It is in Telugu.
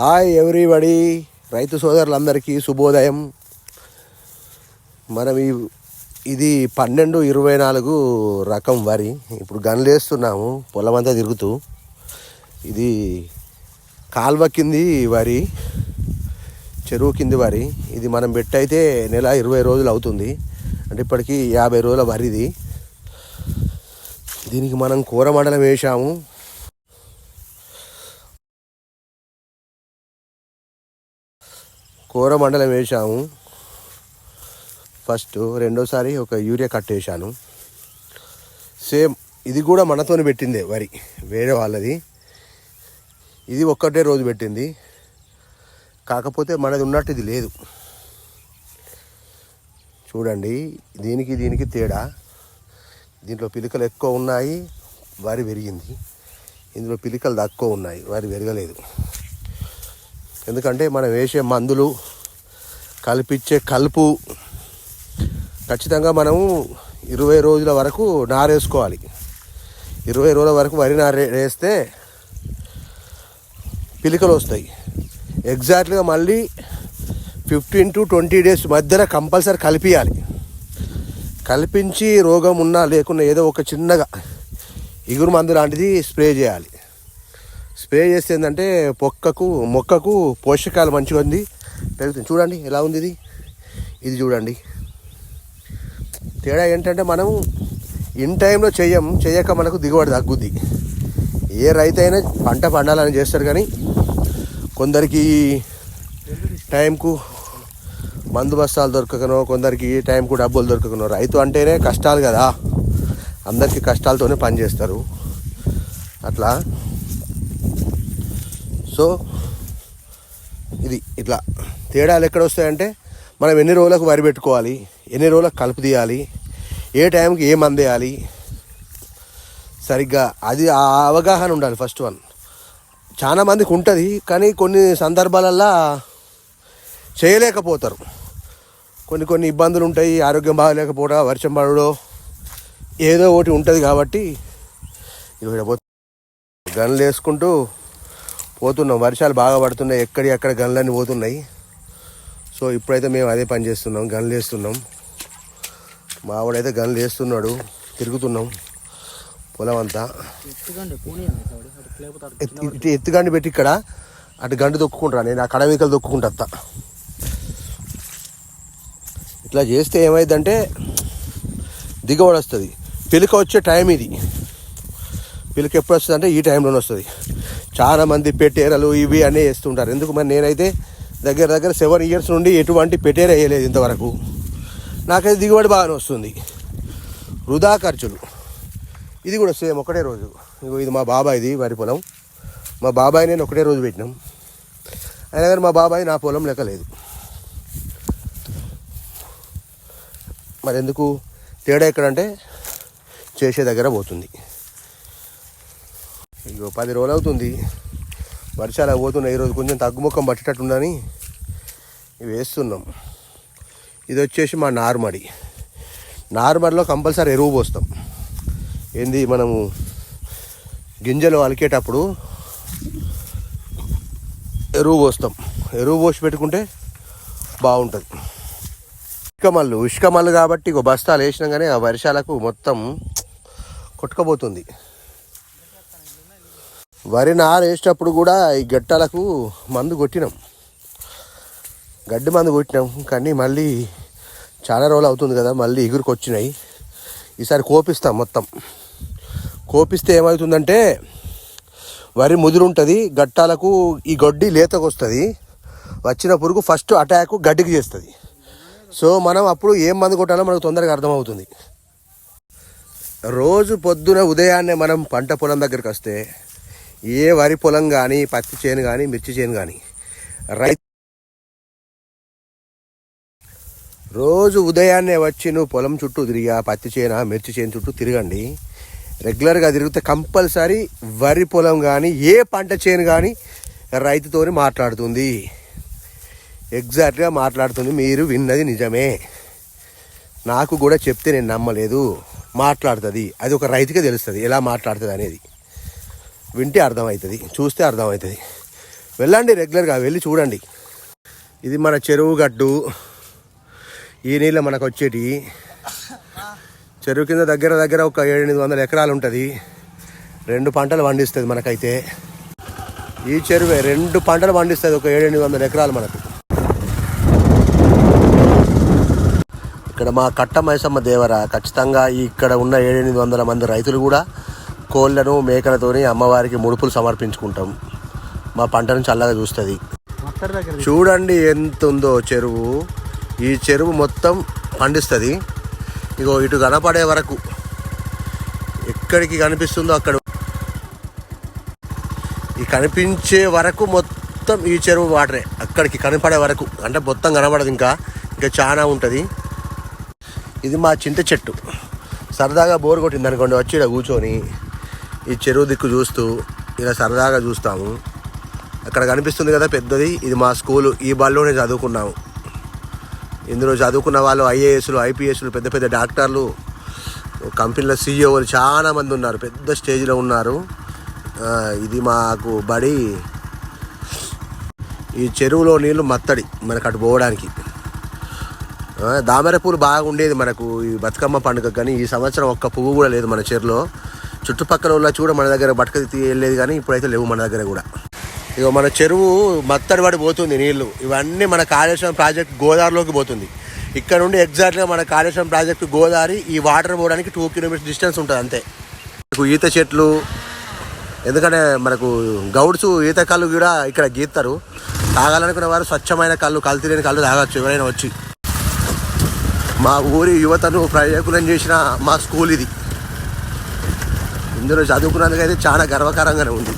హాయ్ ఎవ్రీబడి రైతు సోదరులందరికీ శుభోదయం. మనం ఈ ఇది పన్నెండు ఇరవై నాలుగు రకం వరి. ఇప్పుడు గన్లేస్తున్నాము పొలం అంతా తిరుగుతూ. ఇది కాల్వ కింది వరి చెరువు కింది వరి. ఇది మనం పెట్టయితే నెల ఇరవై రోజులు అవుతుంది. అంటే ఇప్పటికీ యాభై రోజుల వరిది. దీనికి మనం కూర మండలం వేసాము కూర మండలం వేసాము ఫస్ట్ రెండోసారి ఒక యూరియా కట్టేశాను సేమ్ ఇది కూడా మనతోనే పెట్టిందే వరి వేరే వాళ్ళది. ఇది ఒక్కటే రోజు పెట్టింది. కాకపోతే మనది ఉన్నట్టు ఇది లేదు. చూడండి దీనికి దీనికి తేడా. దీంట్లో పిలికలు ఎక్కువ ఉన్నాయి వరి పెరిగింది. ఇందులో పిలికలు తక్కువ ఉన్నాయి వరి పెరగలేదు. ఎందుకంటే మనం వేసే మందులు కల్పించే కలుపు ఖచ్చితంగా మనము ఇరవై రోజుల వరకు నారేసుకోవాలి. ఇరవై రోజుల వరకు వరి నారే వేస్తే పిలికలు వస్తాయి. ఎగ్జాక్ట్గా మళ్ళీ ఫిఫ్టీన్ టు ట్వంటీ డేస్ మధ్యన కంపల్సరీ కలిపియాలి. కల్పించి రోగం ఉన్నా లేకున్నా ఏదో ఒక చిన్నగా ఇగురు మందు లాంటిది స్ప్రే చేయాలి. స్ప్రే చేస్తే ఏంటంటే పొక్కకు మొక్కకు పోషకాలు మంచిగా ఉంది. పెరుగుతుంది. చూడండి ఎలా ఉంది ఇది? ఇది చూడండి. తేడా ఏంటంటే మనం ఇన్ టైంలో చేయం చేయక మనకు దిగుబడి తగ్గుద్ది. ఏ రైతు అయినా పంట పండాలని చేస్తారు కానీ కొందరికి టైంకు మందు బస్తాలు దొరకకనో కొందరికి టైంకు డబ్బులు దొరకకనో రైతు అంటేనే కష్టాలు కదా. అందరికీ కష్టాలతోనే పనిచేస్తారు. అట్లా సో ఇది ఇట్లా తేడాలు ఎక్కడ వస్తాయంటే మనం ఎన్ని రోజులకు వరి పెట్టుకోవాలి ఎన్ని రోజులకు కలుపు తీయాలి ఏ టైంకి ఏ మంది వేయాలి సరిగ్గా అది ఆ అవగాహన ఉండాలి ఫస్ట్ వన్. చాలా మందికి ఉంటుంది కానీ కొన్ని సందర్భాలల్లో చేయలేకపోతారు. కొన్ని కొన్ని ఇబ్బందులు ఉంటాయి ఆరోగ్యం బాగలేకపోవడం వర్షం పడడో ఏదో ఒకటి ఉంటుంది కాబట్టి ఇక్కడ గన్లు వేసుకుంటూ పోతున్నాం. వర్షాలు బాగా పడుతున్నాయి. ఎక్కడి ఎక్కడ గన్లన్నీ పోతున్నాయి. సో ఇప్పుడైతే మేము అదే పని చేస్తున్నాం. గన్లు వేస్తున్నాం. మావాడైతే గన్లు వేస్తున్నాడు. తిరుగుతున్నాం. పొలం అంతా. ఎత్తు ఇటు ఎత్తుగండి పెట్టి ఇక్కడ అటు గండు దొక్కుంటా నేను ఆ కడవీకలు దొక్కుంటా అత్త ఇట్లా చేస్తే ఏమైందంటే దిగుబడి వస్తుంది. పిలుక వచ్చే టైం ఇది. పిలుక ఎప్పుడు వస్తుంది అంటే ఈ టైంలోనే వస్తుంది. చాలా మంది పెట్టేరలు ఇవి అన్నీ వేస్తుంటారు. ఎందుకు మరి నేనైతే దగ్గర దగ్గర సెవెన్ ఇయర్స్ నుండి ఎటువంటి పెట్టేర వేయలేదు ఇంతవరకు. నాకైతే దిగుబడి బాగానే వస్తుంది. వృధా ఖర్చులు. ఇది కూడా సేమ్ ఒకటే రోజు. ఇది మా బాబాయ్ది వరి పొలం. మా బాబాయ్ నేను ఒకటే రోజు పెట్టినాం. అయినా కానీ మా బాబాయ్ నా పొలం లెక్క లేదు మరి ఎందుకు తేడా ఎక్కడంటే చేసే దగ్గర పోతుంది. ఇగో పది రోజులు అవుతుంది. వర్షాలు పోతున్నాయి. ఈరోజు కొంచెం తగ్గుముఖం పట్టేటట్టుందని ఇవి వేస్తున్నాం. ఇది వచ్చేసి మా నార్మడి. నార్మడిలో కంపల్సరీ ఎరువు పోస్తాం. ఏంది మనము గింజలు అలికేటప్పుడు ఎరువు పోస్తాం. ఎరువు పోసి పెట్టుకుంటే బాగుంటుంది. ఇసుక ఇష్కమల్లు ఇసుక కాబట్టి ఇక బస్తాలు వేసినా కానీ ఆ వర్షాలకు మొత్తం కొట్టుకపోతుంది. వరి నారు వేసేటప్పుడు కూడా ఈ గట్టాలకు మందు కొట్టినాం. గడ్డి మందు కొట్టినాం కానీ మళ్ళీ చాలా రోజులు అవుతుంది కదా మళ్ళీ ఎగురికి వచ్చినాయి. ఈసారి కోపిస్తాం మొత్తం. కోపిస్తే ఏమవుతుందంటే వరి ముదురు ఉంటుంది గట్టాలకు ఈ గడ్డి లేతకు వస్తుంది వచ్చిన పురుగు ఫస్ట్ అటాక్ గడ్డికి చేస్తుంది. సో మనం అప్పుడు ఏం మందు కొట్టాలో మనకు తొందరగా అర్థమవుతుంది. రోజు పొద్దున ఉదయాన్నే మనం పంట పొలం దగ్గరికి వస్తే ఏ వరి పొలం కానీ పత్తి చేను కానీ మిర్చి చేను కానీ రైతు రోజు ఉదయాన్నే వచ్చి నువ్వు పొలం చుట్టూ తిరిగా పత్తి చేను మిర్చి చేను చుట్టూ తిరగండి. రెగ్యులర్గా తిరిగితే కంపల్సరీ వరి పొలం కానీ ఏ పంట చేను కానీ రైతుతో మాట్లాడుతుంది. ఎగ్జాక్ట్గా మాట్లాడుతుంది మీరు విన్నది నిజమే. నాకు కూడా చెప్తే నేను నమ్మలేదు. మాట్లాడుతుంది. అది ఒక రైతుకే తెలుస్తుంది. ఎలా మాట్లాడుతుంది అనేది. వింటే అర్థమవుతుంది చూస్తే అర్థమవుతుంది. వెళ్ళండి రెగ్యులర్గా వెళ్ళి చూడండి. ఇది మన చెరువు గట్టు ఈ నీళ్ళు మనకు వచ్చేటి. చెరువు కింద దగ్గర దగ్గర ఒక ఏడెనిమిది వందల ఎకరాలు ఉంటుంది. రెండు పంటలు పండిస్తుంది మనకైతే. ఈ చెరువే రెండు పంటలు పండిస్తుంది ఒక ఏడెనిమిది వందల ఎకరాలు మనకు. ఇక్కడ మా కట్ట మైసమ్మ దేవర ఖచ్చితంగా ఇక్కడ ఉన్న ఏడెనిమిది వందల మంది రైతులు కూడా కోళ్ళను మేకలతోని అమ్మవారికి ముడుపులు సమర్పించుకుంటాం. మా పంటను చల్లగా చూస్తుంది. చూడండి ఎంత ఉందో చెరువు. ఈ చెరువు మొత్తం పండిస్తుంది. ఇగో ఇటు కనపడే వరకు ఎక్కడికి కనిపిస్తుందో అక్కడ. ఈ కనిపించే వరకు మొత్తం ఈ చెరువు వాటరే. అక్కడికి కనపడే వరకు. అంటే మొత్తం కనపడదు ఇంకా. ఇంకా చాలా ఉంటుంది. ఇది మా చింత చెట్టు. సరదాగా బోర్ కొట్టింది అనుకోండి వచ్చి ఇక్కడ కూర్చొని ఈ చెరువు దిక్కు చూస్తూ ఇలా సరదాగా చూస్తాము. అక్కడ కనిపిస్తుంది కదా పెద్దది ఇది మా స్కూలు. ఈ బళ్ళలోనే చదువుకున్నాము. ఇందులో చదువుకున్న వాళ్ళు ఐఏఎస్లు ఐపీఎస్లు పెద్ద పెద్ద డాక్టర్లు కంపెనీల సీఈఓలు చాలా మంది ఉన్నారు. పెద్ద స్టేజ్లో ఉన్నారు. ఇది మాకు బడి. ఈ చెరువులో నీళ్ళు మత్తడి మనకు అటు పోవడానికి. దామెర పూలు బాగా ఉండేది మనకు ఈ బతుకమ్మ పండుగ కానీ ఈ సంవత్సరం ఒక్క పువ్వు కూడా లేదు మన చెరులో చుట్టుపక్కల ఉన్న కూడా మన దగ్గర బట్టక వెళ్ళేది కానీ ఇప్పుడైతే లేవు మన దగ్గర కూడా. ఇక మన చెరువు మత్తడి పడి పోతుంది నీళ్ళు. ఇవన్నీ మన కాళేశ్వరం ప్రాజెక్ట్ గోదావరిలోకి పోతుంది. ఇక్కడ నుండి ఎగ్జాక్ట్గా మన కాళేశ్వరం ప్రాజెక్టు గోదావరి ఈ వాటర్ పోవడానికి టూ కిలోమీటర్స్ డిస్టెన్స్ ఉంటుంది అంతే. మనకు ఈత చెట్లు ఎందుకంటే మనకు గౌడ్స్ ఈత కళ్ళు కూడా ఇక్కడ గీస్తారు తాగాలనుకున్న వారు స్వచ్ఛమైన కళ్ళు కళ్ళు తిరిగిన కళ్ళు తాగొచ్చు ఎవరైనా వచ్చి. మా ఊరి యువతను ప్రయోజకులను చేసిన మా స్కూల్ ఇది. ఇందులో చదువుకున్నందుకైతే చాలా గర్వకారంగానే ఉంది.